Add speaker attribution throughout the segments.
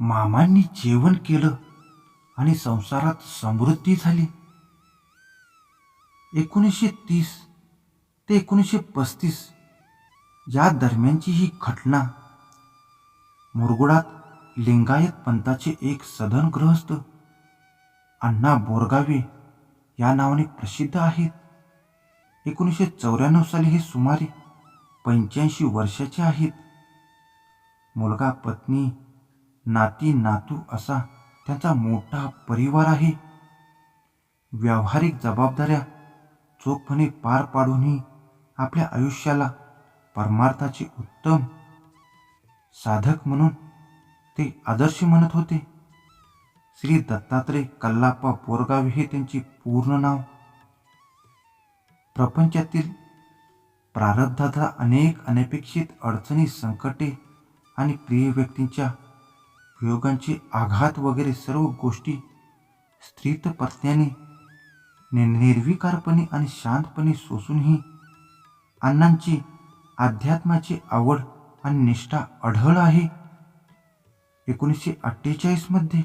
Speaker 1: मामांनी जेवण केलं आणि संसारात समृद्धी झाली. एकोणीसशे तीस ते एकोणीसशे पस्तीस या दरम्यानची ही घटना मुरगुडात लिंगायत पंथाचे एक सदन गृहस्थ अण्णा बोरगावे या नावाने प्रसिद्ध आहेत. एकोणीसशे चौऱ्याण्णव साली हे सुमारे पंच्याऐंशी वर्षाचे आहेत. मुलगा पत्नी नाती नातू असा त्यांचा मोठा परिवार आहे व्यावहारिक जबाबदाऱ्या चोखपणे पार पाडूनही आपल्या आयुष्याला परमार्थाचे उत्तम साधक म्हणून ते आदर्श म्हणत होते. श्री दत्तात्रय कल्लाप्पा बोरगावे हे त्यांचे पूर्ण नाव. प्रपंचातील प्रारब्धाचा अनेक अनपेक्षित अडचणी संकटे आणि प्रिय व्यक्तींच्या वियोगांचे आघात वगैरे सर्व गोष्टी स्त्रीत पत्न्याने नि निर्विकारपणे आणि शांतपणे सोसूनही अण्णांची अध्यात्माची आवड आणि निष्ठा आढळ आहे. एकोणीसशे अठ्ठेचाळीसमध्ये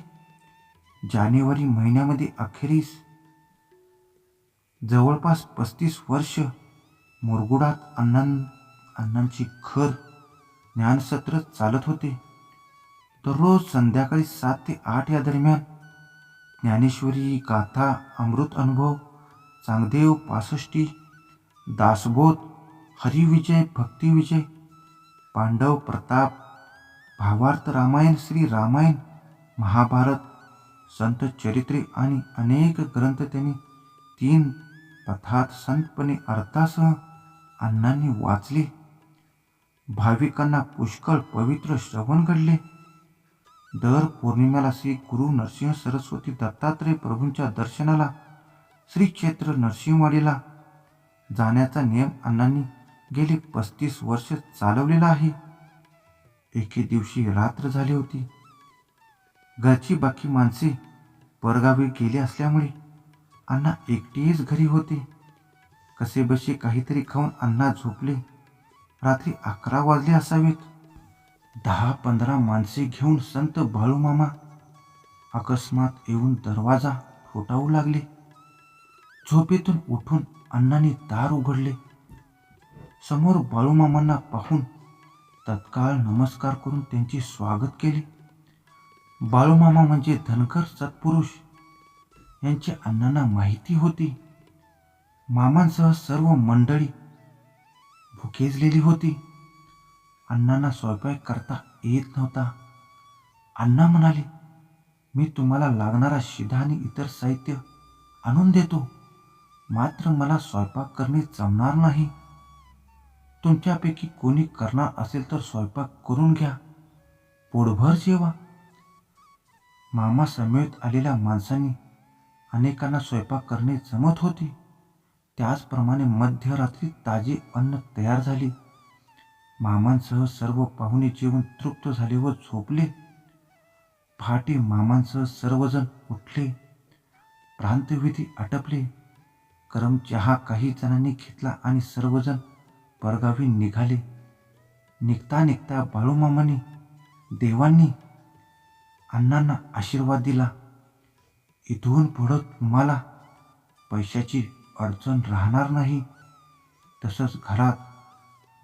Speaker 1: जानेवारी महिन्यामध्ये अखेरीस जवळपास पस्तीस वर्ष मुरगुडात अण्णां अण्णांची खर ज्ञानसत्र चालत होते. दररोज संध्याकाळी सात ते आठ या दरम्यान ज्ञानेश्वरी गाथा अमृत अनुभव चांगदेव पासष्टी दासबोध हरिविजय भक्तिविजय पांडव प्रताप भावार्थ रामायण श्री रामायण महाभारत संत चरित्रे आणि अनेक ग्रंथ त्यांनी तीन पथात संतपणे अर्थासह अण्णांनी वाचले. भाविकांना पुष्कळ पवित्र श्रवण घडले. दर पौर्णिमेला श्री गुरु नरसिंह सरस्वती दत्तात्रय प्रभूंच्या दर्शनाला श्री क्षेत्र नरसिंहवाडीला जाण्याचा नियम अण्णांनी गेली पस्तीस वर्ष चालवलेला आहे. एके दिवशी रात्र झाली होती. घरची बाकी माणसे परगावी गेली असल्यामुळे अण्णा एकटेच घरी होते. कसे बसे काहीतरी खाऊन अण्णा झोपले. रात्री अकरा वाजले असावेत. दहा पंधरा माणसे घेऊन संत बाळूमामा अकस्मात येऊन दरवाजा ठोठावू लागले. झोपेतून उठून अण्णांनी दार उघडले. समोर बाळूमामांना पाहून तत्काळ नमस्कार करून त्यांचे स्वागत केले. बाळूमामा म्हणजे धनकर सत्पुरुष. यांची अण्णांना माहिती होती. मामांसह सर्व मंडळी भुकेजलेली होती. अण्णांना स्वयंपाक करता येत नव्हता. अण्णा म्हणाले मी तुम्हाला लागणारा शिधा आणि इतर साहित्य आणून देतो. मात्र मला स्वयंपाक करणे जमणार नाही. तुमच्यापैकी कोणी करणार असेल तर स्वयंपाक करून घ्या. पोटभर जेवा. मामा समेत आलेल्या माणसांनी अनेकांना स्वयंपाक करणे जमत होते. त्याचप्रमाणे मध्यरात्री ताजे अन्न तयार झाले. मामांसह सर्व पाहुणे जेवण तृप्त झाले व झोपले. पहाटे मामांसह सर्वजण उठले. प्रांतविधी आटपले. करम चहा काही जणांनी घेतला आणि सर्वजण परगावी निघाले. निघता निघता बाळूमामाने देवांनी अण्णांना आशीर्वाद दिला. इथून पुढं तुम्हाला पैशाची अडचण राहणार नाही. तसंच घरात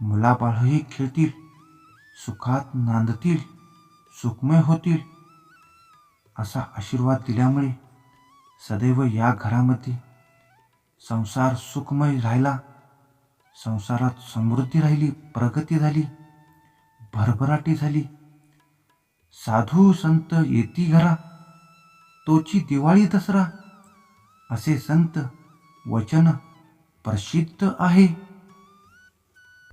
Speaker 1: मुलाबाळही खेळतील सुखात नांदतील सुखमय होतील असा आशीर्वाद दिल्यामुळे सदैव या घरामध्ये संसार सुखमय राहिला. संसारात समृद्धी राहिली प्रगती झाली भरभराटी झाली. साधू संत येती घरा तोची दिवाळी दसरा असे संत वचन प्रसिद्ध आहे.